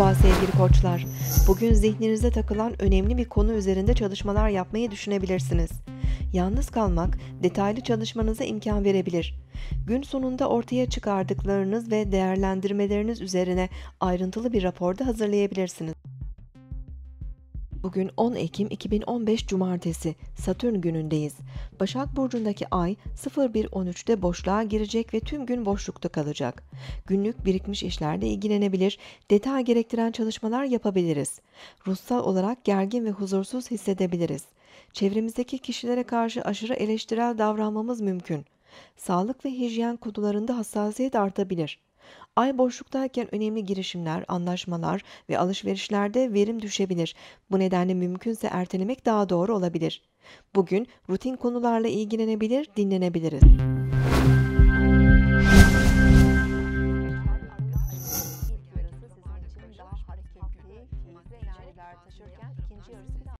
Merhaba sevgili koçlar. Bugün zihninize takılan önemli bir konu üzerinde çalışmalar yapmayı düşünebilirsiniz. Yalnız kalmak detaylı çalışmanıza imkan verebilir. Gün sonunda ortaya çıkardıklarınız ve değerlendirmeleriniz üzerine ayrıntılı bir raporda hazırlayabilirsiniz. Bugün 10 Ekim 2015 Cumartesi, Satürn günündeyiz. Başak Burcu'ndaki ay 01.13'te boşluğa girecek ve tüm gün boşlukta kalacak. Günlük birikmiş işlerle ilgilenebilir, detay gerektiren çalışmalar yapabiliriz. Ruhsal olarak gergin ve huzursuz hissedebiliriz. Çevremizdeki kişilere karşı aşırı eleştirel davranmamız mümkün. Sağlık ve hijyen konularında hassasiyet artabilir. Ay boşluktayken önemli girişimler, anlaşmalar ve alışverişlerde verim düşebilir. Bu nedenle mümkünse ertelemek daha doğru olabilir. Bugün rutin konularla ilgilenebilir, dinlenebiliriz.